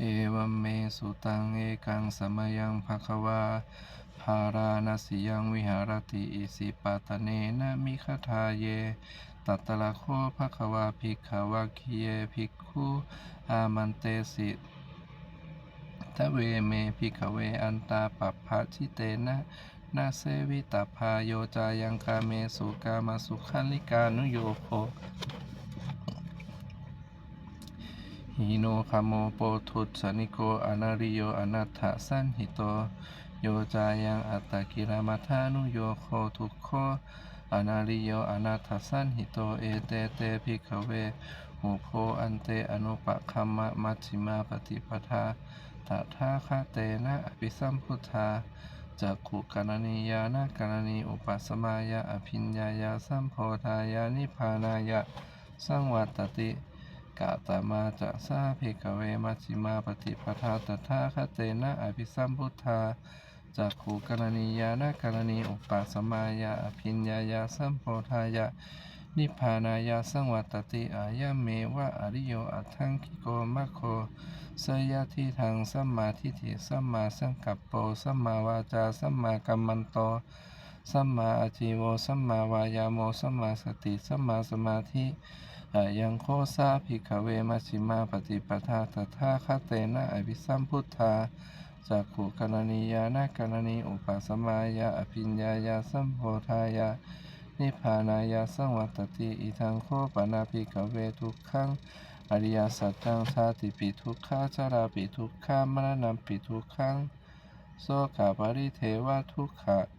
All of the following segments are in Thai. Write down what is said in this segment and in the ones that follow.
เอวเมสุตังเอกังสมยังภควาภาราณสิยังวิหารติอิสิปาตเนนะมิคทาเย ตัตตะละโคภควาภิกขวาคีเยภิกขุอามันเตสิทเวเมภิกขเวอันตาปัปภะชิเตนะนาเสวิตาพาโยจายังกาเมสุกามาสุขันลิกานุโยโค หิโนคาโมโปทุสนิโกอนาริโยอนัตถสันหิโต โยจายังอัตตกิรมัทานุโยโคทุกโคอนาริโยอนัตถสันหิโตเอเตเตภิกขเวหูโพอันเตอนุปะคัมมะมัชฌิมาปฏิปทาตถาคเตนะอภิสัมพุทธาจักขุกรณียานะกรณีอุปสมายะอภิญญายาสัมโพธายานิพานายะ สังวัตติ กาตมาจะสาภิกเวมัชิมาปฏิปทาตถาคเตนะอภิสัมพุทธาจากขูกรณียานะกรณีอุปาสมายะอภิญญายาสัมโพธายะนิพพานายาสังวัตติอายะเมวะอริโยอัตถังคิโกมะโคสยะทิทางสัมมาทิฏฐิสัมมาสังกัปโปสัมมาวาจาสัมมากัมมันโตสัมมาอาชีโวสัมมาวายาโมสัมมาสติสัมมาสมาธิ อายังโคสาภิกขเวมัชิมาปฏิปทาตถาคเตนะอภิสัมพุทธาจากขุกรณียานะกรณีอุปสมายะอภิญญายาสัมโพธายะนิพพานายาสังวัตติอิทังโคปนาภิกเวทุกขังอริยสัจจังชาติปิทุกขาชาราปิทุกขามรณะปิทุกขังโสกาปริเทวทุกขะ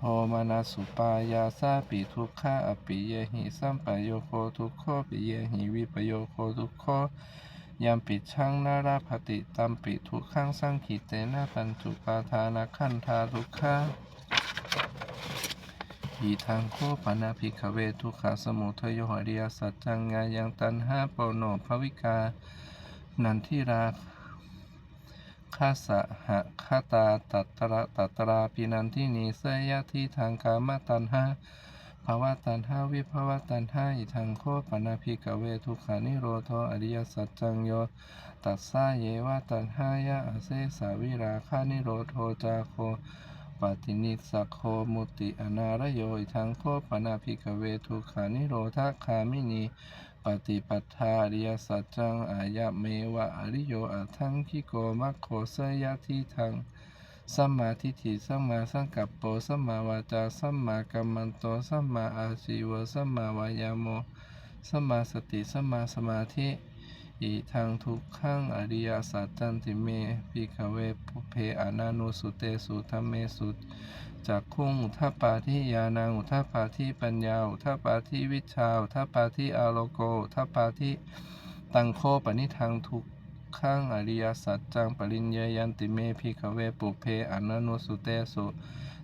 โทมานาสุปายาสาปิทุกขาอปิเยหิสัมปโยโคทุกขปิเยหิวิปโยโคทุกขยัมปิชังนาราภติตัมปิทุกขังสังขิเตนะปัญจุปาทานาคันธาทุกขาอีทางโคปนาภิกเวทุกขาสมุทโยหริยสัจจังงายังตันหาปโนภวิกา นันทิรา ข้าสะหะคาตาตัตระตัตราปินันทินีเสยะที่ทางกามตันหาภาวะตันหาวิภาวะตันหาอิทังโคปนาภิกเวทุกขานิโรโทอริยสัจจังโยตัสสาเยวะตันหายะอเสสาวิราคานิโรโทจาโคปฏินิสสะโคมุติอนารโยอิทังโคปนาภิกเวทุกขานิโรธคามินี ฏิปัฏฐาอริยสัจจังอายะเมวะอริโยอัตถังคิโกมัคโคเสยะทิทังสัมมาทิฏฐิสัมมาสังกัปโปสัมมาวาจาสัมมากัมมันโตสัมมาอาชีวสัมมาวายาโมสัมมาสติสัมมาสมาธิอีทางทุกขังอริยสัจจันติเมพิขเวปุเพอนานุสุเตสุธรรมเมสุ จากขุงอุทปปาทิยานังอุทปปาทิปัญญาอุทปปาทิวิชาอุทปปาทิอาโลโกอุทปปาทิตังโคปนิทางทุกขังอริยสัจจังปริญญายันติเมพิขเวปุเพอนานุสุเตสุ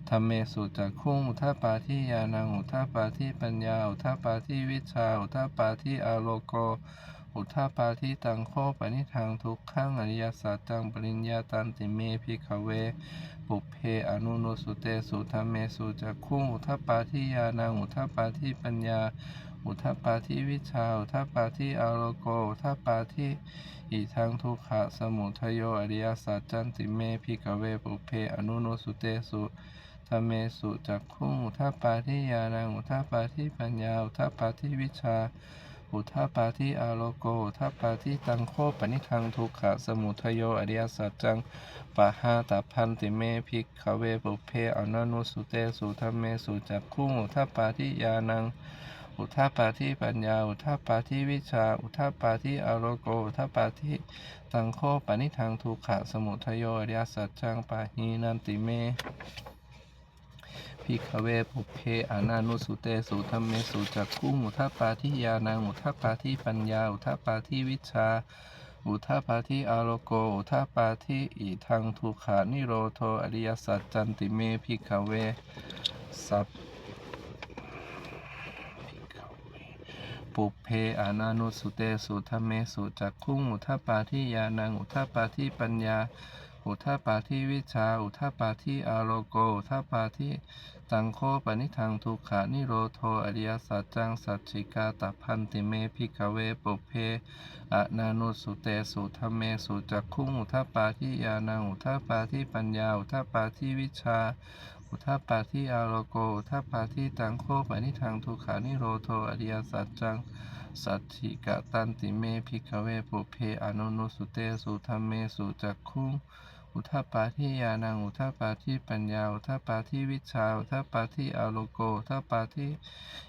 ธรรมเมสุจากขุงอุทปปาทิยานังอุทปปาทิปัญญาอุทปปาทิวิชาอุทปปาทิอาโลโก อุทธาปาทิตังโคปนิทางทุกขังอริยสัจจังปริญญาตันติเมพิขเว ปุเพอนุโนสุเตสุธรรมเมสุจักขุงอุทธปาทิยานังอุทธปาทิปัญญา อุทธปาทิวิชาอุทธปาทิอาโลโกอุทธปาทิอีทางทุกขะสมุทโยอริยสัจจันติเมพิขเวปุเพอนุโนสุเตสุธรรมเมสุจักขุงอุทธปาทิยานังอุทธปาทิปัญญาอุทธปาทิวิชา อุทธปาทิอาโลโกทธปาทิตังโคปนิทังทุกขะสมุทโยอริยสัจจังปะหาตาพันติเมภิกขเวปุเพอนนุสุเตสุธรรมเมสุจักขุงอุทธปาทิยานังอุทธปาทิปัญญา อุทธปาทิวิชา อุทธปาทิอาโลโก อุทธปาทิตังโคปนิทังทุกขะสมุทโยอริยสัจจังปะหีนันติเม พิกเวปุเพอานานุสุเตสุธรรมเมสุจักขุงอุทธปาทิยานังอุทธปาทิปัญญาอุทธปาทิวิชา อุทธปาทิอาโลโกอุทธปาทิอิทังทุขานิโรโทอริยสัจจันติเมพิกเวสัพพิกเวปุเพอานานุสุเตสุธรรมเมสุจักขุงอุทธปาทิยานังอุทธปาทิปัญญา อุทาปาทิวิชา อุทาปาทิอาโลโก อุทาปาทิตังโคปนิทังทุกขานิโรโทอริยสัจจังสัจฉิกาตพันติเมพิกเวปุเพอะนานุสุเตสุธรรมเมสุจักขุงอุทาปาทิยานังอุทาปาทิปัญญา อุทาปาทิวิชา อุทาปาทิอาโลโก อุทาปาทิตังโคปนิทังทุกขานิโรโทอริยสัจจังสัจฉิกะตันติเมพิกเวปุเพอนุนุสุเตสุธรรมเมสุจักขุง อุทาปาทิยานัง อุทาปาทิปัญญา อุทาปาทิวิชา อุทาปาทิอาโลโก อุทาปาทิ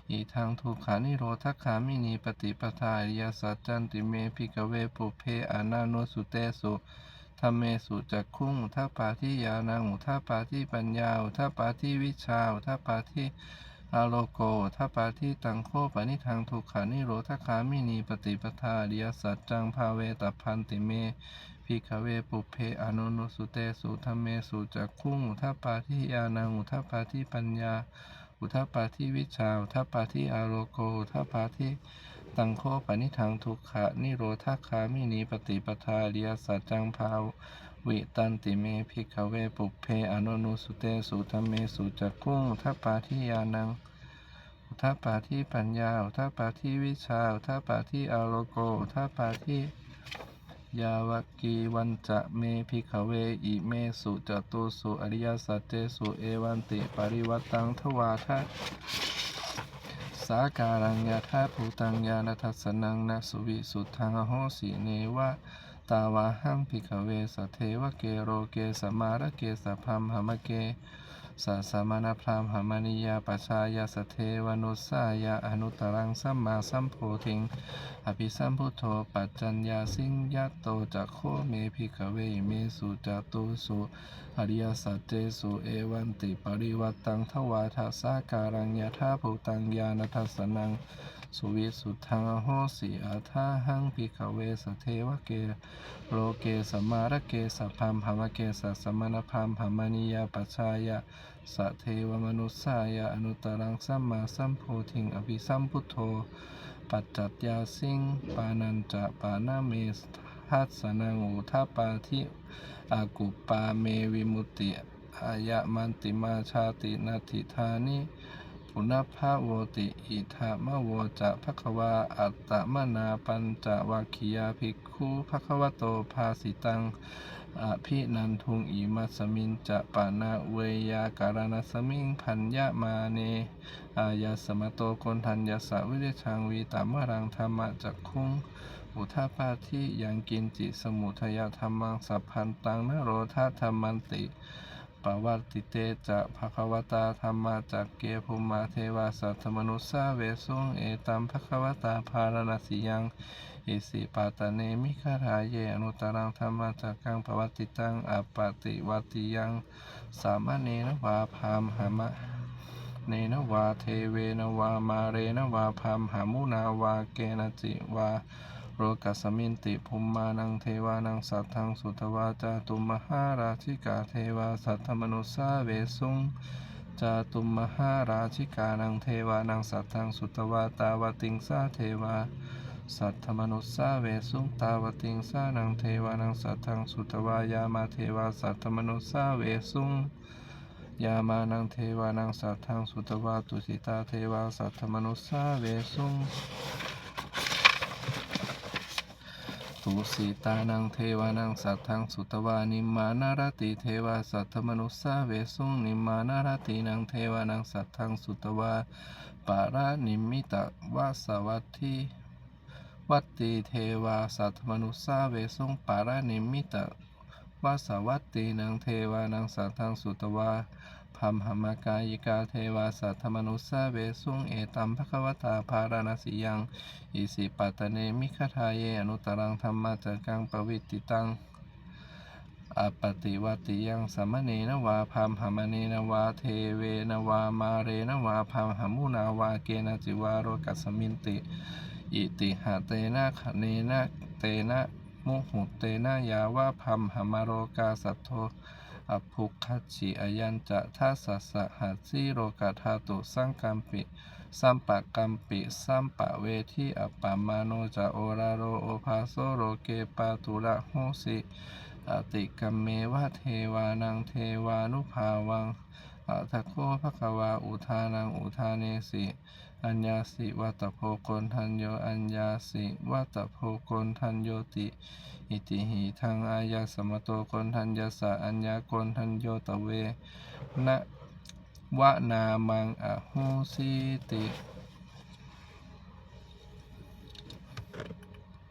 อีทางทุกขานิโรธคามินีปฏิปทาอริยสัจจันติเมพิกเวปุเพอนานุสุเตสุธรรมเมสุจักขุงอุทาปาทิยานัง อุทาปาทิปัญญา อุทาปาทิวิชา อุทาปาทิ อาโลโกทัปปาทิตังโคปนิทังทุกขานิโรธคามินีปฏิปทาอริยสัจจังภาเวตพันติเมพิกเวปุเพอนุนุสุเตสุธรรมเมสุจักขุงทัปาทิยานังอุทัปาทิปัญญาอุทัปาทิวิชาอุทัปปาทิอาโลโกทัปาทิตังโคปนิทังทุกขานิโรธคามินีปฏิปทาอริยสัจจังภาว วิตันติเมพิกเวปุเพอนุนุสุเตสุธรรมเมสุจักขุงทัปปาทิยานังอุทาปาทิปัญญาอุทาปาทิวิชาอุทาปาทิอาโลโกอุทาปาทิยาวกีวันจะเมพิขเวอิเมสุจตุสุอริยสัจเจสุเอวันติปริวัตังทวาทะสาการังยาธาภูตังยาณทัสสนังนะสุวิสุทธังอโหสิเนวะ ตาวาหังพิขเวสเทวเกโรเกสมาระเกสพัมหมเกสัสสมณพราหมหมนิยาปชายาสเทวนุสายาอนุตรังสัมมาสัมโพธิง อภิสัมพุทโธปัจจัญญาสิงยัตโตจักโคเมพิกเวเมสุจตุสุอริยสัจเจสุเอวันติปริวัตตังทวาทาสาการังยาธาภูตังญาณทัสสนัง สุวิสุทธังอโหสิอาทาหังพิกเวสเทวเกโลเกสมมาระเกสพพัมภมเกสสมณพามภมนิยาปัชายะสะเทวมนุสายะอนุตรังสัมมาสัมโพธิงอภิสัมพุทโธ ปัจจัตยาสิงปานันจะปานาเมทัสนังอุทาปาทิอากุปาเมวิมุตติอายะมันติมาชาตินาทิธานิ ปุณพะโวติอิทามะโวจะภควาอัตตมนาปัญจวัคคียาภิกขุภควโตภาสิตังอภินันทุงอิมัสมินจะปานาเวยาการณสมิงพัญญามาเนอายาสมโตโกนทัญญาสะวิเดชังวีตามรังธรรมะจักคุงอุทาปาทิยังกินจิสมุทยธรรมังสัพพันตังนโรธาธรรมันติ ปวัตติเตจะภควตาธรรมาจักเกภุมาเทวาสัทธมนุสสาเวสุงเอตัมภควตาภารณสิยังอิสิปาตเนมิคาทาเยอนุตรังธรรมจักกังปวัติตังอปติวัติยัง สามเณรวาพามหมะเนนวาเทเวนวามาเรนวาพัมหามุนาวาเกนจิวา โรกัสมินติภุมมานังเทวานังสัทธังสุทวาจาตุมมหาราชิกาเทวาสัทธมนุสสาเวสุงจาตุมมหาราชิกานังเทวานังสัทธังสุทวาตาวติงสาเทวาสัทธมนุสสาเวสุงตาวติงสานังเทวานังสัทธังสุทวายามาเทวาสัทธมนุสสาเวสุงยามานังเทวานังสัทธังสุตวาตุสิตาเทวาสัทธมนุสสาเวสุง ตุสิตานังเทวานังสัทธังสุตวานิมานารติเทวาสัทธมนุสาเวสุงนิมานารตินังเทวานังสัทธังสุตวาปารานิมิตวาสวัตถิวัตติเทวาสัทธมนุสาเวสุงปารานิมิตวาสวัตตีนังเทวานังสัทธังสุตวา พัมหมากายิกาเทวาสัทธมนุสสาเวสุงเอตัมภควตาภารณสิยังอิสิปัตเนมิคทาเยอนุตรังธรรมาจักกังปวิตติตังอปติวติยังสมเนนวาพัมหมเนนวาเทเวนวามาเรนวาพัมหมุนาวาเกนจิวาโรกัสมินติอิติหะเตนะขเนนะเตนะมุหุเตนะยาวะพัมหมโรกาสัทโท อภุคัจฉิอายัญจะทัสสะสหัสสิโรกาธาตุสังกัมปิ สัมปะกัมปิสัมปะเวทีอปปะมาโนจะโอราโรโอภาโซโรเกปาตุระโหสิอติกัมเมวะเทวานังเทวานุภาวังอัตโคภควาอุทานังอุทาเนสิ อัญญาสิวัตโพกนทันโยอัญญาสิวัตโพกนทันโยติ อิติหิทังอายาสมโตกนทัญญาสะอัญญาโกนทันโยตเวนะวะนามังอะหสิติ